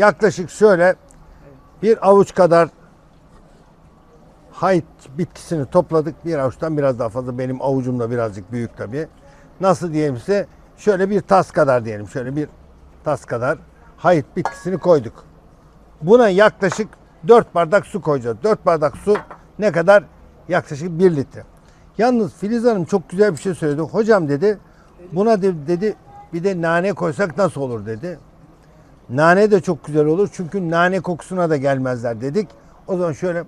Yaklaşık şöyle bir avuç kadar hayt bitkisini topladık. Bir avuçtan biraz daha fazla. Benim avucumda birazcık büyük tabii. Nasıl diyeyim size? Şöyle bir tas kadar diyelim. Şöyle bir tas kadar hayt bitkisini koyduk. Buna yaklaşık 4 bardak su koyacağız. 4 bardak su ne kadar? Yaklaşık 1 litre. Yalnız Filiz Hanım çok güzel bir şey söyledi. Hocam dedi buna de- dedi bir de nane koysak nasıl olur dedi. Nane de çok güzel olur çünkü nane kokusuna da gelmezler dedik. O zaman şöyle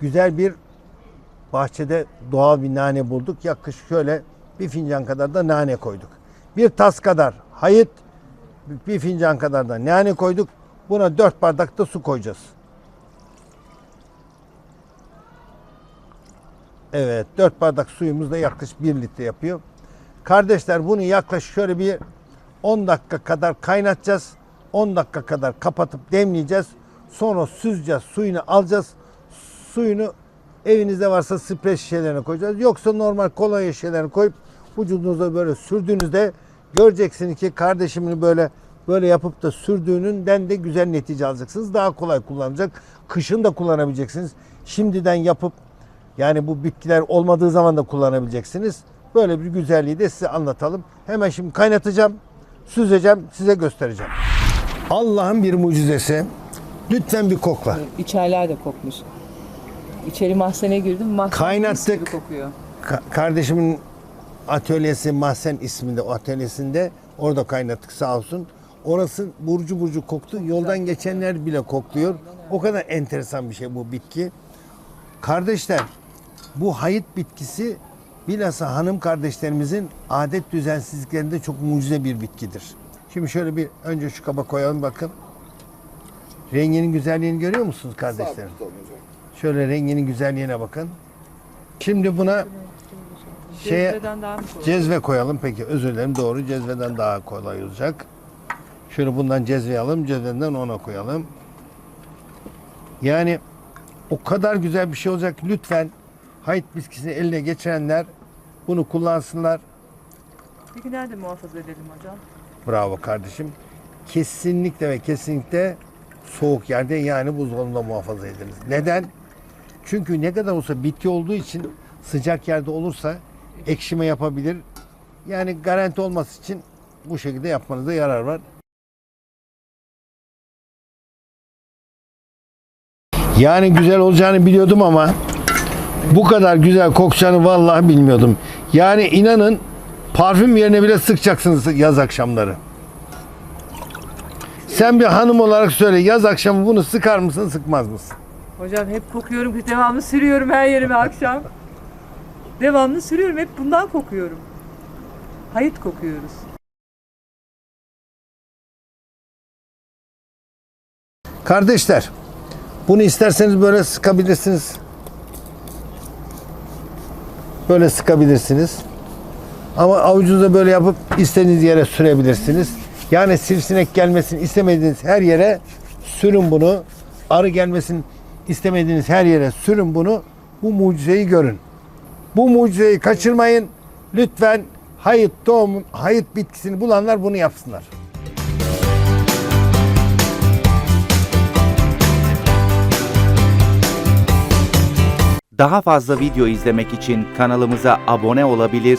güzel bir bahçede doğal bir nane bulduk. Yaklaşık şöyle bir fincan kadar da nane koyduk. Bir tas kadar hayıt, bir fincan kadar da nane koyduk. Buna dört bardak da su koyacağız. Evet, dört bardak suyumuz da yaklaşık bir litre yapıyor. Kardeşler bunu yaklaşık şöyle bir 10 dakika kadar kaynatacağız. 10 dakika kadar kapatıp demleyeceğiz. Sonra süzeceğiz, suyunu alacağız. Suyunu evinizde varsa sprey şişelerine koyacağız. Yoksa normal kolonya şişelerine koyup vücudunuza böyle sürdüğünüzde göreceksiniz ki kardeşimin böyle böyle yapıp da sürdüğününden de güzel netice alacaksınız. Daha kolay kullanacak. Kışın da kullanabileceksiniz. Şimdiden yapıp yani bu bitkiler olmadığı zaman da kullanabileceksiniz. Böyle bir güzelliği de size anlatalım. Hemen şimdi kaynatacağım, süzeceğim, size göstereceğim. Allah'ın bir mucizesi. Lütfen bir kokla. İçerler de kokmuş. İçeri mahzene girdim. Mahzen Kaynattık. gibi kokuyor. Ka- kardeşimin atölyesi Mahsen isminde o atölyesinde orada kaynattık sağ olsun. Orası burcu burcu koktu. Yoldan geçenler bile kokluyor. O kadar enteresan bir şey bu bitki. Kardeşler bu hayıt bitkisi bilhassa hanım kardeşlerimizin adet düzensizliklerinde çok mucize bir bitkidir. Şimdi şöyle bir önce şu kaba koyalım bakın. Renginin güzelliğini görüyor musunuz kardeşlerim? Şöyle renginin güzelliğine bakın. Şimdi buna şeye Cezveden daha mı kolay? cezve koyalım. Peki özür dilerim doğru cezveden daha kolay olacak. Şöyle bundan cezve alalım. Cezveden ona koyalım. Yani o kadar güzel bir şey olacak. Lütfen hayıt bitkisini eline geçirenler bunu kullansınlar. Peki nerede muhafaza edelim hocam? Bravo kardeşim. Kesinlikle ve kesinlikle soğuk yerde yani buzdolabında muhafaza ediniz. Neden? Çünkü ne kadar olsa bitki olduğu için sıcak yerde olursa ekşime yapabilir. Yani garanti olması için bu şekilde yapmanızda yarar var. Yani güzel olacağını biliyordum ama bu kadar güzel kokacağını vallahi bilmiyordum. Yani inanın parfüm yerine bile sıkacaksınız yaz akşamları. Sen bir hanım olarak söyle yaz akşamı bunu sıkar mısın sıkmaz mısın? Hocam hep kokuyorum devamlı sürüyorum her yerime akşam. devamlı sürüyorum hep bundan kokuyorum. Hayıt kokuyoruz. Kardeşler bunu isterseniz böyle sıkabilirsiniz. Böyle sıkabilirsiniz. Ama avucunuza böyle yapıp istediğiniz yere sürebilirsiniz. Yani sivrisinek gelmesin istemediğiniz her yere sürün bunu. Arı gelmesin istemediğiniz her yere sürün bunu. Bu mucizeyi görün. Bu mucizeyi kaçırmayın. Lütfen hayıt tohum, hayıt bitkisini bulanlar bunu yapsınlar. Daha fazla video izlemek için kanalımıza abone olabilir,